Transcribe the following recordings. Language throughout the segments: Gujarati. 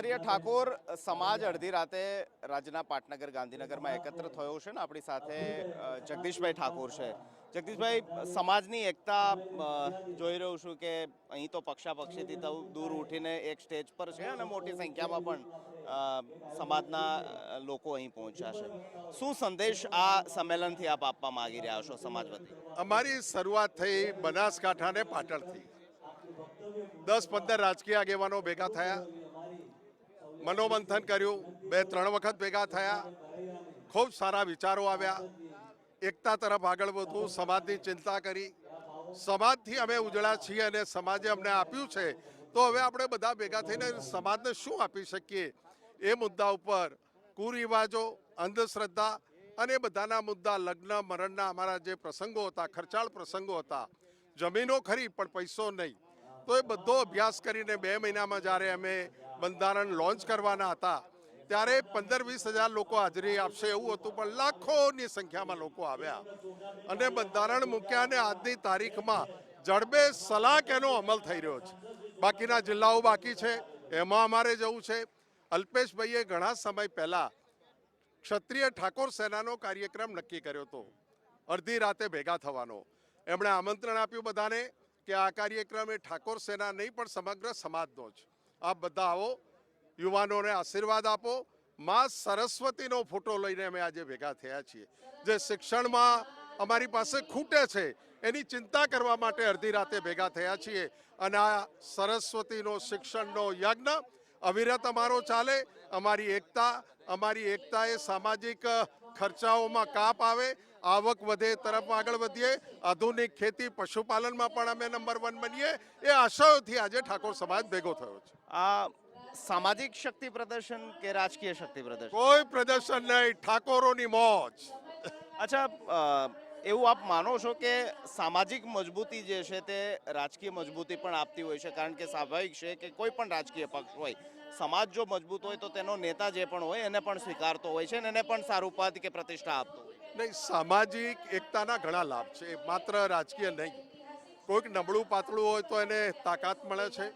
ક્ષત્રિય ઠાકોર સમાજ અડધી રાતે રાજ્યના પાટનગર ગાંધીનગરમાં એકત્ર થયો છે ને આપણી સાથે જગદીશભાઈ ઠાકોર છે. જગદીશભાઈ, સમાજની એકતા જોઈ રહ્યો છું કે અહીં તો પક્ષાપક્ષીથી દૂર ઉઠીને એક સ્ટેજ પર છે અને મોટી સંખ્યામાં પણ સમાજના લોકો અહીં પહોંચ્યા છે. શું સંદેશ આ સંમેલનથી આપ આપવા માંગી રહ્યા છો સમાજ વતી? અમારી શરૂઆત થઈ બનાસકાંઠા ને પાટણથી. દસ પંદર રાજકીય આગેવાનો ભેગા થયા. મનોમંથન કર્યું. બે, ત્રણ વખત ભેગા થયા. ખૂબ સારા વિચારો આવ્યા. એકતા તરફ આગળ વધવું, સમાજની ચિંતા કરી. સમાજથી અમે ઉજળા છીએ અને સમાજે અમને આપ્યું છે. તો હવે આપણે બધા ભેગા થઈને સમાજને શું આપી શકીએ? એ મુદ્દા ઉપર કુરિવાજો, અંધશ્રદ્ધા અને બધાના મુદ્દા, લગ્ન, મરણના અમારા જે પ્રસંગો હતા, ખર્ચાળ પ્રસંગો હતા. જમીનો ખરી, પણ પૈસો નહીં. તો એ બધો અભ્યાસ કરીને બે મહિનામાં જ્યારે અમે બંધારણ લોન્ચ કરવાના હતા, ત્યારે પંદર વીસ હજાર લોકો હાજરી આપશે એવું હતું, પણ લાખોની સંખ્યામાં લોકો આવ્યા. અને બંધારણ મૂક્યા અને આજની તારીખમાં જડબે સલાક એનો અમલ થઈ રહ્યો છે? બાકીના જિલ્લાઓ બાકી છે? એમાં અમારે જવું છે? અલ્પેશભાઈએ ઘણા સમય પહેલાં ક્ષત્રિય ઠાકોર સેનાનો કાર્યક્રમ નક્કી કર્યો હતો. અડધી રાતે ભેગા થવાનો. એમણે આમંત્રણ આપ્યું બધાને કે આ કાર્યક્રમ એ ઠાકોર સેના નહીં, પણ સમગ્ર સમાજનો જ. આપ બધા આવો, યુવાનોને આશીર્વાદ આપો. માં સરસ્વતીનો ફોટો લઈને અમે આજે ભેગા થયા છીએ. જે શિક્ષણમાં અમારી પાસે ખૂટે છે, એની ચિંતા કરવા માટે અડધી રાતે ભેગા થયા છીએ. અને આ સરસ્વતીનો શિક્ષણનો યજ્ઞ, અવિરત અમારો ચાલે, અમારી એકતા અમારી એકતા એ સામાજિક ખર્ચાઓમાં કાપ આવે આવક વધે તરફ આગળ વધીએ. આધુનિક ખેતી પશુપાલનમાં પણ અમે નંબર વન બનીએ. એ આશયોથી આજે ઠાકોર સમાજ ભેગો થયો છે. આ સામાજિક શક્તિ પ્રદર્શન કે રાજકીય શક્તિ પ્રદર્શન? કોઈ પ્રદર્શન નહીં ઠાકોરોની મોજ. અચ્છા એવું આપ માનો છો કે સામાજિક મજબૂતી જે છે તે રાજકીય મજબૂતી પણ આપતી હોય છે? કારણ કે સ્વાભાવિક છે કે કોઈ પણ રાજકીય પક્ષ હોય સમાજ જો મજબૂત હોય તો તેનો નેતા જે પણ હોય એને પણ સ્વીકારતો હોય છે અને એને પણ સારું પદ કે પ્રતિષ્ઠા આપતો નહીં, સામાજિક એકતાના ઘણા લાભ છે માત્ર રાજકીય નહીં. કોઈક નબળું પાતળું હોય તો એને તાકાત મળે છે.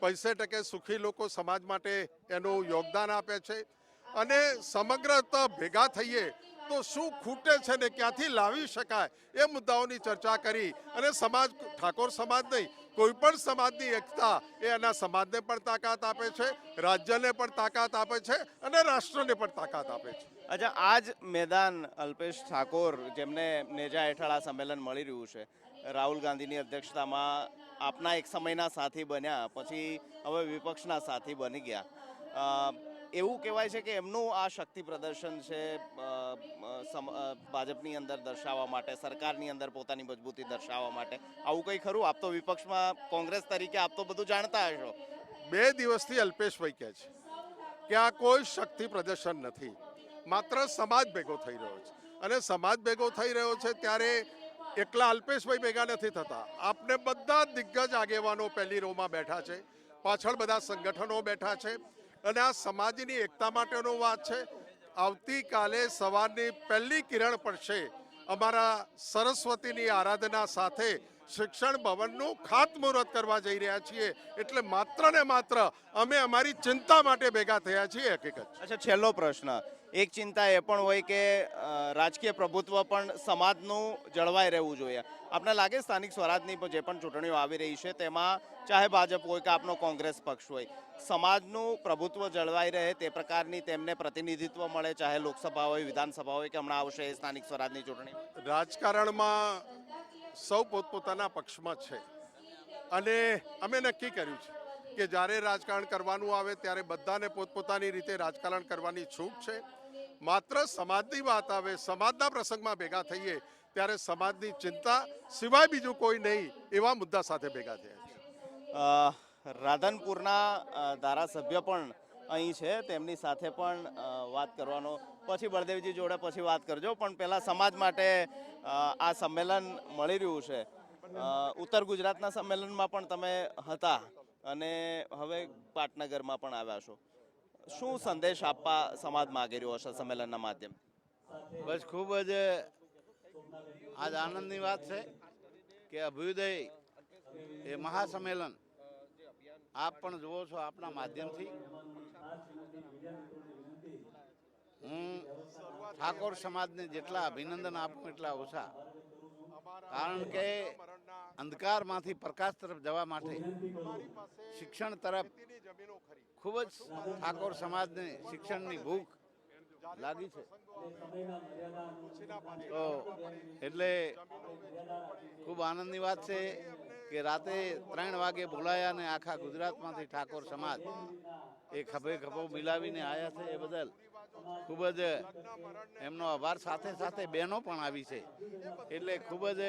પૈસે ટકે સુખી લોકો સમાજ માટે એનું યોગદાન આપે છે. અને સમગ્રતા ભેગા થઈએ તો શું ખૂટે છે ને ક્યાંથી લાવી શકાય એ મુદ્દાઓની ચર્ચા કરી. અને સમાજ, ઠાકોર સમાજ નહીં, કોઈ પણ સમાજની એકતા એ એના સમાજને પણ તાકાત આપે છે, રાજ્યને પણ તાકાત આપે છે અને રાષ્ટ્રને પણ તાકાત આપે છે. અચ્છા આ જ મેદાન અલ્પેશ ઠાકોર જેમને નેજા હેઠળ આ સંમેલન મળી રહ્યું છે, રાહુલ ગાંધીની અધ્યક્ષતામાં આપના એક સમયના સાથી બન્યા, પછી હવે વિપક્ષના સાથી બની ગયા. એવું કહેવાય છે કે એમનું આ શક્તિ પ્રદર્શન છે ભાજપની અંદર દર્શાવવા માટે, સરકારની અંદર પોતાની મજબૂતી દર્શાવવા માટે. આવું કંઈ ખરું? આપ તો વિપક્ષમાં કોંગ્રેસ તરીકે આપ તો બધું જાણતા હશો. બે દિવસથી અલ્પેશ કહે છે કે આ કોઈ શક્તિ પ્રદર્શન નથી. માત્ર સમાજ ભેગો થઈ રહ્યો છે. અને સમાજ ભેગો થઈ રહ્યો છે ત્યારે એકલા અલ્પેશભાઈ ભેગા નથી થતા. આપને બધા દિગ્ગજ આગેવાનો પહેલી રોમાં બેઠા છે, પાછળ બધા સંગઠનો બેઠા છે અને આ સમાજની એકતા માટેનો વાત છે. આવતીકાલે સવારની પહેલી કિરણ પડશે અમારા સરસ્વતીની આરાધના સાથે શિક્ષણ ભવનનું ખાતમુહૂર્ત કરવા જઈ રહ્યા છીએ. એટલે માત્ર ને માત્ર અમે અમારી ચિંતા માટે ભેગા થયા છીએ હકીકત. અચ્છા, છેલ્લો પ્રશ્ન. એક ચિંતા એ પણ હોય કે રાજકીય પ્રભુત્વ પણ સમાજનું જળવાઈ રહેવું જોઈએ. આપને લાગે સ્થાનિક સ્વરાજની જે પણ ચૂંટણીઓ આવી રહી છે, તેમાં ચાહે ભાજપ હોય કે આપનો કોંગ્રેસ પક્ષ હોય, સમાજનું પ્રભુત્વ જળવાઈ રહે તે પ્રકારની તેમને પ્રતિનિધિત્વ મળે, ચાહે લોકસભા હોય, વિધાનસભા હોય કે હમણાં આવશે એ સ્થાનિક સ્વરાજની ચૂંટણી? રાજકારણમાં સૌ પોતપોતાના પક્ષમાં છે. અને અમે નક્કી કર્યું છે કે જ્યારે રાજકારણ કરવાનું આવે ત્યારે બધાને પોતપોતાની રીતે રાજકારણ કરવાની છૂટ છે. માત્ર સમાજની વાત આવે, સમાજના પ્રસંગમાં ભેગા થઈએ, ત્યારે સમાજની ચિંતા સિવાય બીજું કોઈ નહીં એવા મુદ્દા સાથે ભેગા થયા રાધનપુરના ધારાસભ્ય પણ અહીં છે, તેમની સાથે પણ વાત કરવાનો. પછી બળદેવજી જોડે પછી વાત કરજો, પણ પહેલાં સમાજ માટે આ સંમેલન મળી રહ્યું છે. ઉત્તર ગુજરાતના સંમેલનમાં પણ તમે હતા અને હવે પાટનગરમાં પણ આવ્યા છો. શું સંદેશ આપવા સમાજ માંગી રહ્યો હશે સંમેલનના માધ્યમ? બસ ખૂબ જ, આજ આનંદની વાત છે કે અભ્યુદય એ મહાસંમેલન આપ પણ જુઓ છો આપના માધ્યમથી. હું ઠાકોર સમાજને જેટલા અભિનંદન આપું એટલા ઓછા. કારણ કે અંધકારમાંથી પ્રકાશ તરફ જવા માટે શિક્ષણ તરફ ખૂબ જ ઠાકોર સમાજને શિક્ષણની ભૂખ લાગી છે. તો એટલે ખૂબ આનંદની વાત છે કે રાતે ત્રણ વાગે બોલાયા ને આખા ગુજરાતમાંથી ઠાકોર સમાજ એ ખભે ખભો મિલાવીને આવ્યા છે એ બદલ ખૂબ જ એમનો આભાર સાથે સાથે બહેનો પણ આવી છે. એટલે ખૂબ જ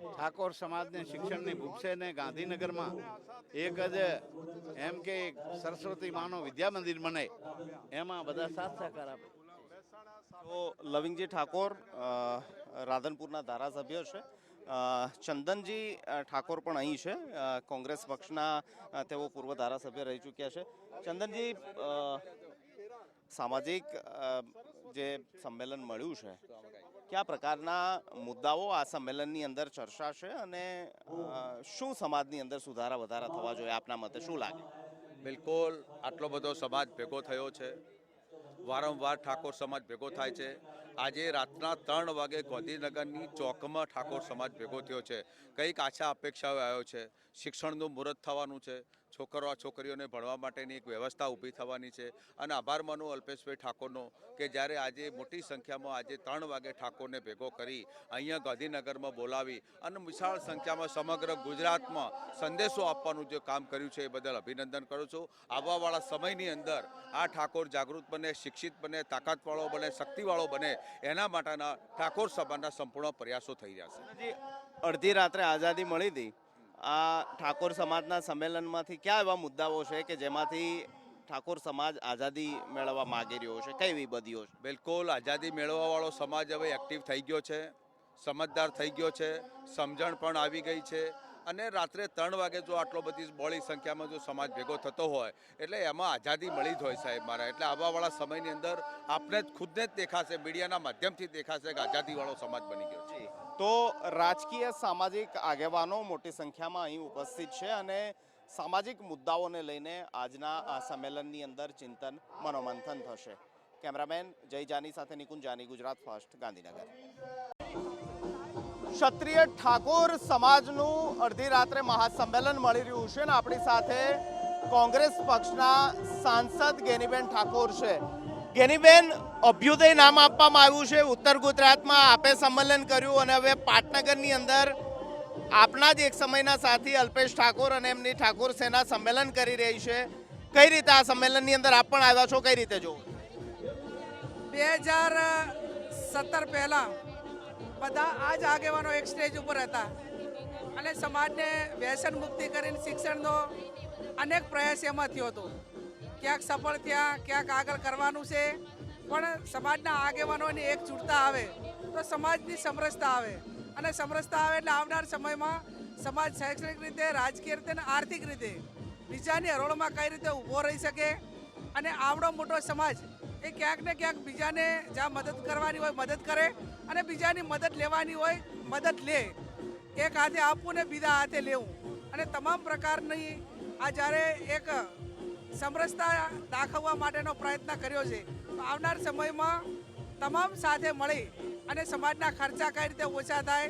ઠાકોર સમાજને, શિક્ષણની ભૂપસે ને ગાંધીનગરમાં એક જ એમ કે સરસ્વતી માનો વિદ્યા મંદિર બને. એમાં બધા સાથ સહકાર આપે. તો લવિંગજી ઠાકોર રાધનપુરના ધારાસભ્ય છે. ચંદનજી ઠાકોર પણ અહીં છે. કોંગ્રેસ પક્ષના તેઓ પૂર્વ ધારાસભ્ય રહી ચૂક્યા છે. ચંદનજી સામાજિક જે સંમેલન મળ્યું છે કયા પ્રકારના મુદ્દાઓ આ સંમેલનની અંદર ચર્ચાશે અને શું સમાજની અંદર સુધારા વધારા થવા જોઈએ આપના મતે શું લાગે? બિલકુલ આટલો બધો સમાજ ભેગો થયો છે. વારંવાર ઠાકોર સમાજ ભેગો થાય છે. આજે રાતના ત્રણ વાગે ગાંધીનગરની ચોકમાં ઠાકોર સમાજ ભેગો થયો છે. કંઈક આશા અપેક્ષાઓ આવ્યો છે. શિક્ષણનું મુહૂર્ત થવાનું છે. છોકરો છોકરીઓને ભણવા માટેની એક વ્યવસ્થા ઊભી થવાની છે. અને આભાર માનું અલ્પેશભાઈ ઠાકોરનો કે જ્યારે આજે મોટી સંખ્યામાં આજે ત્રણ વાગે ઠાકોરને ભેગો કરી અહીંયા ગાંધીનગરમાં બોલાવી અને વિશાળ સંખ્યામાં સમગ્ર ગુજરાતમાં સંદેશો આપવાનું જે કામ કર્યું છે એ બદલ અભિનંદન કરું છું. આવવાવાળા સમયની અંદર આ ઠાકોર જાગૃત બને, શિક્ષિત બને, તાકાતવાળો બને, શક્તિવાળો બને, એના માટેના ઠાકોર સભાના સંપૂર્ણ પ્રયાસો થઈ છે. અડધી રાત્રે આઝાદી મળી હતી. આ ઠાકોર સમાજના સંમેલનમાંથી કયા એવા મુદ્દાઓ છે કે જેમાંથી ઠાકોર સમાજ આઝાદી મેળવવા માગી રહ્યો છે? કઈ વિબદીઓ છે? બિલકુલ આઝાદી મેળવવાવાળો સમાજ હવે એક્ટિવ થઈ ગયો છે સમજદાર થઈ ગયો છે સમજણ પણ આવી ગઈ છે અને રાત્રે ત્રણ વાગે જો આટલો બધી બોળી સંખ્યામાં જો સમાજ ભેગો થતો હોય એટલે એમાં આઝાદી મળી જ હોય સાહેબ મારા એટલે આવવાવાળા સમયની અંદર આપને જ ખુદને જ દેખાશે મીડિયાના માધ્યમથી દેખાશે કે આઝાદીવાળો સમાજ બની ગયો છે. તો રાજકીય સામાજિક આગેવાનો મોટી સંખ્યામાં અહીં ઉપસ્થિત છે અને સામાજિક મુદ્દાઓને લઈને આજના આ સંમેલનની અંદર ચિંતન મનોમંથન થશે. કેમેરામેન જય જાની સાથે નિકુંજ જાની, ગુજરાત ફર્સ્ટ ગાંધીનગર. ક્ષત્રિય ઠાકોર સમાજનું અડધી રાત્રે મહાસંમેલન મળી રહ્યું છે ને આપણી સાથે કોંગ્રેસ પક્ષના સાંસદ ગેનીબેન ઠાકોર છે. ગેનીબેન અભ્યુદય નામ આપવામાં આવ્યું છે. ઉત્તર ગુજરાતમાં આપે સંમેલન કર્યું અને હવે પાટનગરની અંદર આપના જ એક સમયના સાથી અલ્પેશ ઠાકોર અને એમની ઠાકોર સેના સંમેલન કરી રહી છે. કઈ રીતે આ સંમેલનની અંદર આપ પણ આવ્યા છો? કઈ રીતે જો બે હજાર સત્તર પહેલાં બધા આ જ આગેવાનો એક સ્ટેજ ઉપર હતા અને સમાજને વ્યસન મુક્તિ કરીને શિક્ષણનો અનેક પ્રયાસ એમાં થયો હતો. ક્યાંક સફળ થયા, ક્યાંક આગળ કરવાનું છે. પણ સમાજના આગેવાનોની એક છૂટતા આવે તો સમાજની સમરસતા આવે. અને સમરસતા આવે એટલે આવનાર સમયમાં સમાજ શૈક્ષણિક રીતે, રાજકીય રીતે અને આર્થિક રીતે બીજાની હરોળમાં કઈ રીતે ઊભો રહી શકે અને આવડો મોટો સમાજ એ ક્યાંક ને ક્યાંક બીજાને જ્યાં મદદ કરવાની હોય મદદ કરે અને બીજાની મદદ લેવાની હોય મદદ લે. એક હાથે આપવું ને બીજા હાથે લેવું. અને તમામ પ્રકારની આ જ્યારે એક સમરસતા દાખવવા માટેનો પ્રયત્ન કર્યો છે આવનાર સમયમાં તમામ સાથે મળી અને સમાજના ખર્ચા કઈ રીતે ઓછા થાય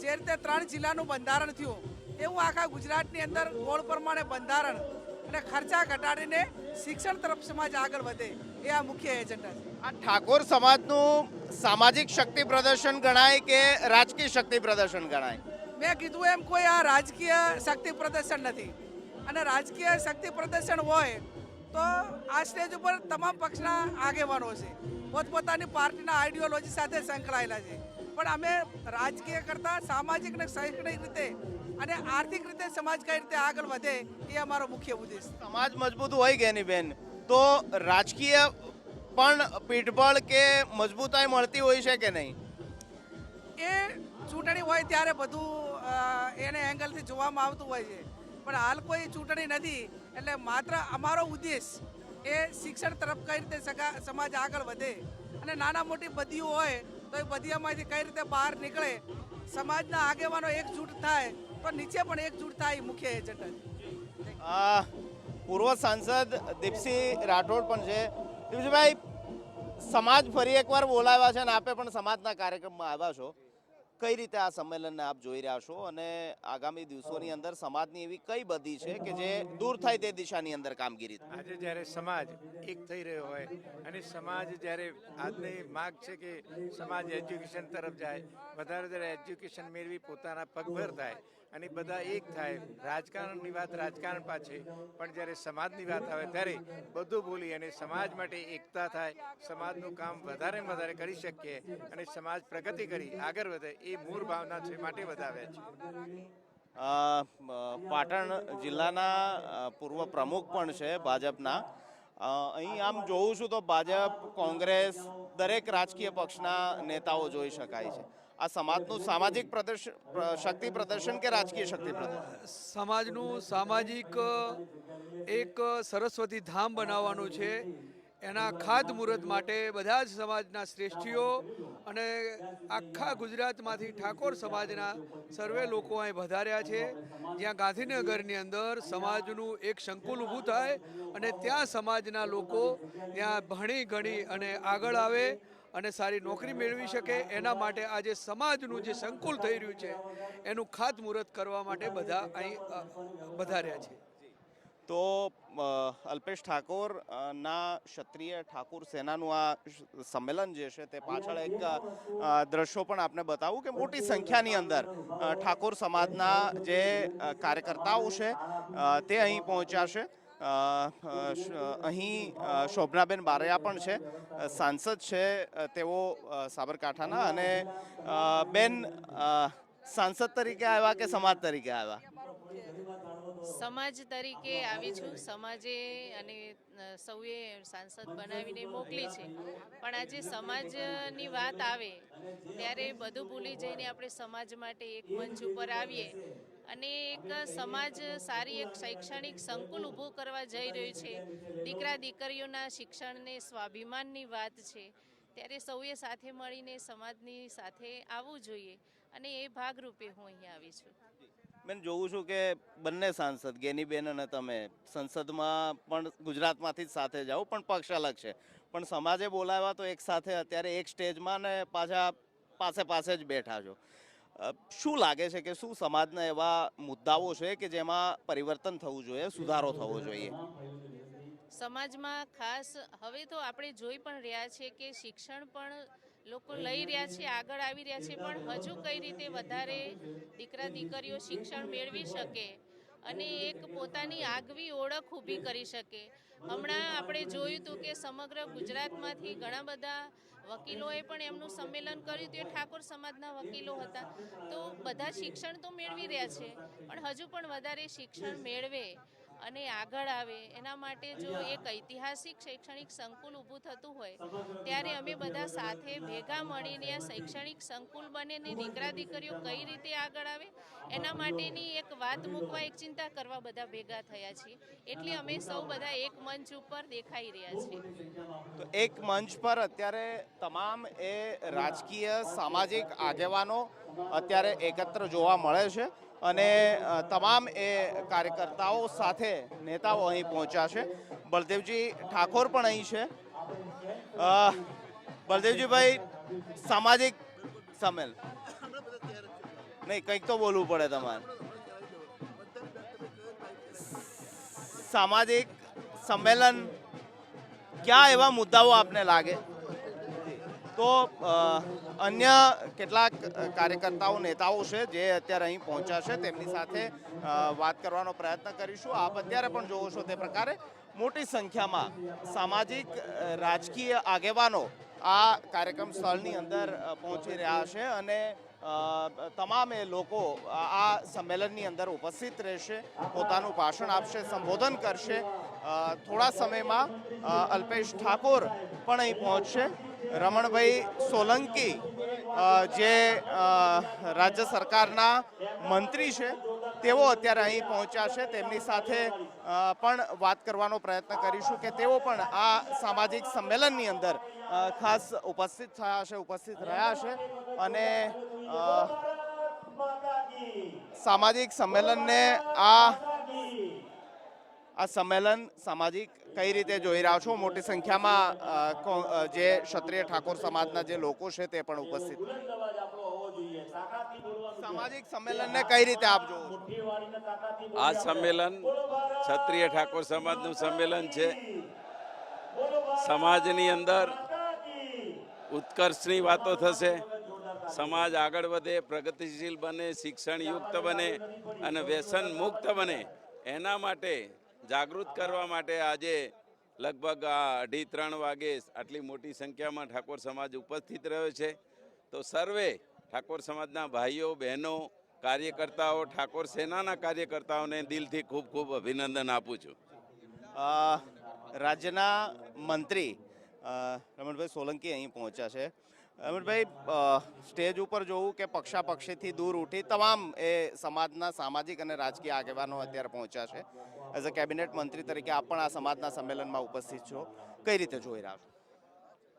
જે રીતે ત્રણ જિલ્લાનું બંધારણ થયું એવું આખા ગુજરાતની અંદર ગોળ પ્રમાણે બંધારણ અને ખર્ચા ઘટાડીને શિક્ષણ તરફ સમાજ આગળ વધે એ આ મુખ્ય એજન્ડા છે. આ ઠાકોર સમાજનું સામાજિક શક્તિ પ્રદર્શન ગણાય કે રાજકીય શક્તિ પ્રદર્શન ગણાય? મેં કીધું એમ કોઈ આ રાજકીય શક્તિ પ્રદર્શન નથી. અને રાજકીય શક્તિ પ્રદર્શન હોય તો આ સ્ટેજ ઉપર તમામ પક્ષના આગેવાનો છે. પોતપોતાની પાર્ટીના આઈડિયોલોજી સાથે સંકળાયેલા છે. પણ અમે રાજકીય કરતાં સામાજિક અને શૈક્ષણિક રીતે અને આર્થિક રીતે સમાજ કઈ રીતે આગળ વધે એ અમારો મુખ્ય ઉદ્દેશ. સમાજ મજબૂત હોય કે નહીં બેન? તો રાજકીય પણ પીઠબળ કે મજબૂતાઈ મળતી હોય છે કે નહીં? એ ચૂંટણી હોય ત્યારે બધું એને એંગલથી જોવામાં આવતું હોય છે. પણ હાલ કોઈ ચૂંટણી નથી. એટલે માત્ર અમારો ઉદ્દેશ એ શિક્ષણ તરફ કઈ રીતે સમાજ આગળ વધે અને નાના મોટી બદીઓ હોય તો એ બદીઓમાંથી કઈ રીતે બહાર નીકળે, સમાજના આગેવાનો એકજૂટ થાય તો નીચે પણ એકજૂટ થાય મુખ્ય એજન્ટ પૂર્વ સાંસદ દીપસિંહ રાઠોડ પણ છે. દીપસિંહભાઈ, સમાજ ફરી એકવાર બોલાવ્યા છે અને આપે પણ સમાજના કાર્યક્રમમાં આવ્યા છો. કઈ રીતે આ સંમેલનને આપ જોઈ રહ્યા છો અને આગામી દિવસોની અંદર સમાજની એવી કઈ બધી છે કે જે દૂર થાય તે દિશાની અંદર કામગીરી આજે જ્યારે સમાજ એક થઈ રહ્યો હોય અને સમાજ જ્યારે આજની માગ છે કે સમાજ એજ્યુકેશન તરફ જાય વધારે વધારે એજ્યુકેશન મેળવી પોતાના પગભર થાય અને બધા એક થાય. રાજકારણની વાત રાજકારણ પાછે. પણ જ્યારે સમાજની વાત આવે ત્યારે બધું ભૂલી અને સમાજ માટે એકતા થાય. સમાજનું કામ વધારે વધારે કરી શકીએ અને સમાજ પ્રગતિ કરી, આગળ વધે, એ મૂળ ભાવના છે, માટે વધાવે છે. પાટણ જિલ્લાના પૂર્વ પ્રમુખ પણ છે ભાજપના. અહીં આમ જોઉં છું તો ભાજપ, કોંગ્રેસ દરેક રાજકીય પક્ષના નેતાઓ જોઈ શકાય છે. આ સમાજનું સામાજિક પ્રદર્શન શક્તિ પ્રદર્શન કે રાજકીય શક્તિ પ્રદર્શન? સમાજનું સામાજિક એક સરસ્વતી ધામ બનાવવાનું છે. એના ખાદ મુહૂર્ત માટે બધા જ સમાજના શ્રેષ્ઠીઓ અને આખા ગુજરાતમાંથી ઠાકોર સમાજના સર્વે લોકો અહીં વધાર્યા છે. જ્યાં ગાંધીનગરની અંદર સમાજનું એક સંકુલ ઊભું થાય અને ત્યાં સમાજના લોકો ત્યાં ભણી ગણી અને આગળ આવે. અને સારી નોકરી મેળવી શકે એના માટે આજે સમાજનું જે સંકુલ થઈ રહ્યું છે, એનું ખાતમુહૂર્ત કરવા માટે બધા અહીં વધાર્યા છે. તો અલ્પેશ ઠાકોર ના ક્ષત્રિય ઠાકોર સેનાનું આ સંમેલન જે છે તે પાછળ એક દ્રશ્યો પણ આપને બતાવું કે મોટી સંખ્યાની અંદર ઠાકોર સમાજના જે કાર્યકર્તાઓ છે તે અહીં પહોંચ્યા છે. અહીં શોભનાબેન બારૈયા પણ છે. સાંસદ છે તેઓ સાબરકાંઠાના અને બેન સાંસદ તરીકે આવ્યા કે સમાજ તરીકે આવ્યા? સમાજ તરીકે આવી છું. સમાજે અને સૌએ સાંસદ બનાવીને મોકલી છે. પણ આજે સમાજની વાત આવે, ત્યારે બધું ભૂલી જઈને આપણે સમાજ માટે એક મંચ ઉપર આવીએ. અને એક સમાજ સારી એક શૈક્ષણિક સંકુલ ઊભું કરવા જઈ રહ્યું છે. દીકરા દીકરીઓના શિક્ષણને સ્વાભિમાનની વાત છે. ત્યારે સૌએ સાથે મળીને સમાજની સાથે આવવું જોઈએ અને એ ભાગરૂપે હું અહીંયા આવી છું. બેન, જોઉં છું કે બંને સાંસદ, ગેનીબેન અને તમે, સંસદમાં પણ ગુજરાતમાંથી જ સાથે જાઓ, પણ પક્ષ અલગ છે. પણ સમાજે બોલાવ્યા તો એક સાથે અત્યારે એક સ્ટેજમાં ને પાછા પાસે પાસે જ બેઠા છો. શું લાગે છે કે શું સમાજના એવા મુદ્દાઓ છે કે જેમાં પરિવર્તન થવું જોઈએ, સુધારો થવો જોઈએ? સમાજમાં ખાસ હવે તો આપણે જોઈ પણ રહ્યા છે કે શિક્ષણ પણ લોકો લઈ રહ્યા છે, આગળ આવી રહ્યા છે, પણ હજુ કઈ રીતે વધારે દીકરા દીકરીઓ શિક્ષણ મેળવી શકે અને એક પોતાની આગવી ઓળખ ઊભી કરી શકે? હમણાં આપણે જોયું હતું કે સમગ્ર ગુજરાતમાંથી ઘણા બધા વકીલોએ પણ એમનું સંમેલન કર્યું હતું. એ ઠાકોર સમાજના વકીલો હતા. તો બધા શિક્ષણ તો મેળવી રહ્યા છે, પણ હજુ પણ વધારે શિક્ષણ મેળવે. અને આગળ આવે, એના માટે જો એક ઐતિહાસિક શૈક્ષણિક સંકુલ ઊભું થતું હોય, ત્યારે અમે બધા સાથે ભેગા મળીને આ શૈક્ષણિક સંકુલ બને ને દીકરા દીકરીઓ કઈ રીતે આગળ આવે, એના માટેની એક વાત મૂકવા, એક ચિંતા કરવા બધા ભેગા થયા છીએ. એટલે અમે સૌ બધા એક મંચ ઉપર દેખાઈ રહ્યા છીએ. તો એક મંચ પર અત્યારે તમામ એ રાજકીય, સામાજિક આગેવાનો અત્યારે એકત્ર જોવા મળે છે અને તમામ એ કાર્યકર્તાઓ સાથે નેતાઓ અહીં પહોંચ્યા છે. બળદેવજી ઠાકોર પણ અહીં છે. બળદેવજીભાઈ, સામાજિક સંમેલન નહીં, કંઈક તો બોલવું પડે તમારે. સામાજિક સંમેલન, ક્યાં એવા મુદ્દાઓ આપને લાગે? તો અન્ય કેટલાક કાર્યકર્તાઓ, નેતાઓ છે જે અત્યારે અહીં પહોંચ્યા છે, તેમની સાથે વાત કરવાનો પ્રયત્ન કરીશું. આપ અત્યારે પણ જોવો છો તે પ્રકારે મોટી સંખ્યામાં સામાજિક રાજકીય આગેવાનો આ કાર્યક્રમ સ્થળની અંદર પહોંચી રહ્યા છે અને તમામે લોકો આ સંમેલનની અંદર ઉપસ્થિત રહેશે, પોતાનું ભાષણ આપશે, સંબોધન કરશે. થોડા સમયમાં અલ્પેશ ઠાકોર પણ અહીં પહોંચશે. રમણભાઈ સોલંકી જે રાજ્ય સરકારના મંત્રી છે, તેઓ અત્યારે અહીં પહોંચ્યા છે. તેમની સાથે પણ વાત કરવાનો પ્રયત્ન કરીશું કે તેઓ પણ આ સામાજિક સંમેલનની અંદર ખાસ ઉપસ્થિત થયા છે ઉપસ્થિત રહ્યા છે અને સામાજિક સંમેલનને આ આ સંમેલન સામાજિક કઈ રીતે જોઈ રહ્યા છો? મોટી સંખ્યામાં જે ક્ષત્રિય ઠાકોર સમાજના જે લોકો છે તે પણ ઉપસ્થિત. સામાજિક સંમેલનને કઈ રીતે આપ જોવો આ સંમેલન ક્ષત્રિય ઠાકોર સમાજનું સંમેલન છે. સમાજની અંદર ઉત્કર્ષની વાતો થશે. સમાજ આગળ વધે, પ્રગતિશીલ બને, શિક્ષણયુક્ત બને અને વ્યસન મુક્ત બને. એના માટે જાગૃત કરવા માટે આજે લગભગ અઢી ત્રણ વાગે આટલી મોટી સંખ્યામાં ઠાકોર સમાજ ઉપસ્થિત રહ્યો છે. તો સર્વે ઠાકોર સમાજના ભાઈઓ, બહેનો, કાર્યકર્તાઓ, ઠાકોર સેનાના કાર્યકર્તાઓને દિલથી ખૂબ ખૂબ અભિનંદન આપું છું. રાજ્યના મંત્રી રમણભાઈ સોલંકી અહીં પહોંચ્યા છે. રમણભાઈ સ્ટેજ ઉપર જોવું કે પક્ષાપક્ષીથી દૂર ઉઠી તમામ એ સમાજના સામાજિક અને રાજકીય આગેવાનો અત્યારે પહોંચ્યા છે. એઝ અ કેબિનેટ મંત્રી તરીકે આપ પણ આ સમાજના સંમેલનમાં ઉપસ્થિત છો. કઈ રીતે જોઈ રહ્યા છો?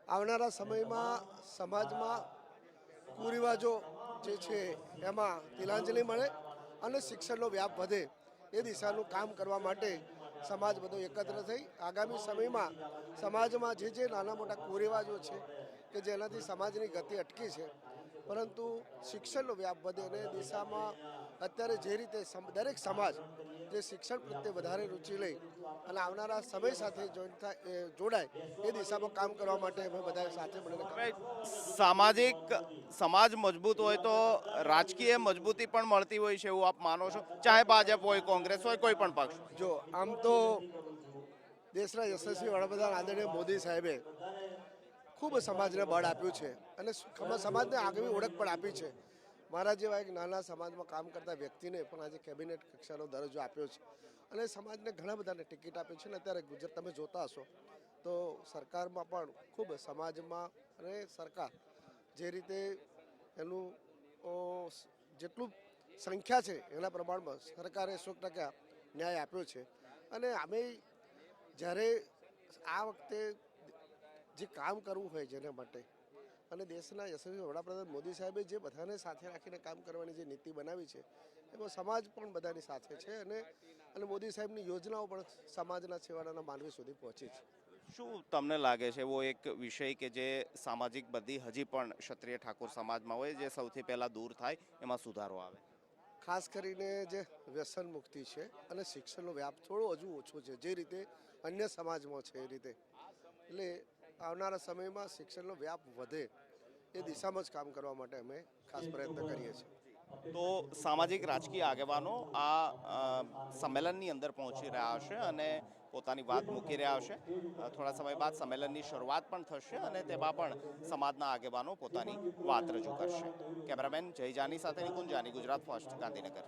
આવનારા સમયમાં સમાજમાં કુરિવાજો જે છે એમાં તિલાંજલિ મળે અને શિક્ષણનો વ્યાપ વધે એ દિશાનું કામ કરવા માટે સમાજ બધો એકત્ર થઈ આગામી સમયમાં સમાજમાં જે જે નાના મોટા કુરિવાજો છે કે જેનાથી સમાજની ગતિ અટકી છે. પરંતુ શિક્ષણનો વ્યાપ વધે અને દિશામાં અત્યારે જે રીતે દરેક સમાજ જે શિક્ષણ પ્રત્યે વધારે રુચિ લઈ અને આવનારા સમય સાથે જોડાય એ દિશામાં કામ કરવા માટે અમે બધા સાથે મળીને સામાજિક સમાજ મજબૂત હોય તો રાજકીય મજબૂતી પણ મળતી હોય છે એવું આપ માનો છો? ચાહે ભાજપ હોય કોંગ્રેસ હોય કોઈ પણ પક્ષ. જો આમ તો દેશના યશસ્વી વડાપ્રધાન આદરણીય મોદી સાહેબે ખૂબ સમાજને બળ આપ્યું છે અને સમાજને આગવી ઓળખ પણ આપી છે. મારા જેવા એક નાના સમાજમાં કામ કરતા વ્યક્તિને પણ આજે કેબિનેટ કક્ષાનો દરજ્જો આપ્યો છે. અને સમાજને ઘણા બધાને ટિકિટ આપી છે અને અત્યારે ગુજરાત તમે જોતા હશો, તો સરકારમાં પણ ખૂબ સમાજમાં અને સરકાર જે રીતે એનું જેટલું સંખ્યા છે એના પ્રમાણમાં સરકારે સો ટકા ન્યાય આપ્યો છે. અને અમે જ્યારે આ વખતે જે કામ કરવું હોય જેના માટે. અને દેશના યશસ્વી વડાપ્રધાન મોદી સાહેબે જે બધાને સાથે રાખીને કામ કરવાની જે નીતિ બનાવી છે એમાં સમાજ પણ બધાની સાથે છે અને અને મોદી સાહેબની યોજનાઓ પણ સમાજના છેવાડાના માનવી સુધી પહોંચી છે. શું તમને લાગે છે એવો એક વિષય કે જે સામાજિક બધી હજી પણ ક્ષત્રિય ઠાકોર સમાજમાં હોય જે સૌથી પહેલાં દૂર થાય એમાં સુધારો આવે? ખાસ કરીને જે વ્યસન મુક્તિ છે અને શિક્ષણનો વ્યાપ થોડો હજુ ઓછો છે જે રીતે અન્ય સમાજમાં છે એ રીતે. એટલે આવનારા સમયમાં શિક્ષણનો વ્યાપ વધે એ દિશામાં જ કામ કરવા માટે અમે ખાસ પ્રયત્ન કરીએ છીએ. તો સામાજિક રાજકીય આગેવાનો આ સંમેલનની અંદર પહોંચી રહ્યા હશે અને પોતાની વાત મૂકી રહ્યા હશે. થોડા સમય બાદ સંમેલનની શરૂઆત પણ થશે અને તેમાં પણ સમાજના આગેવાનો પોતાની વાત રજૂ કરશે. કેમેરામેન જય જાની સાથે નિકુંજ જાની, ગુજરાત ફર્સ્ટ, ગાંધીનગર.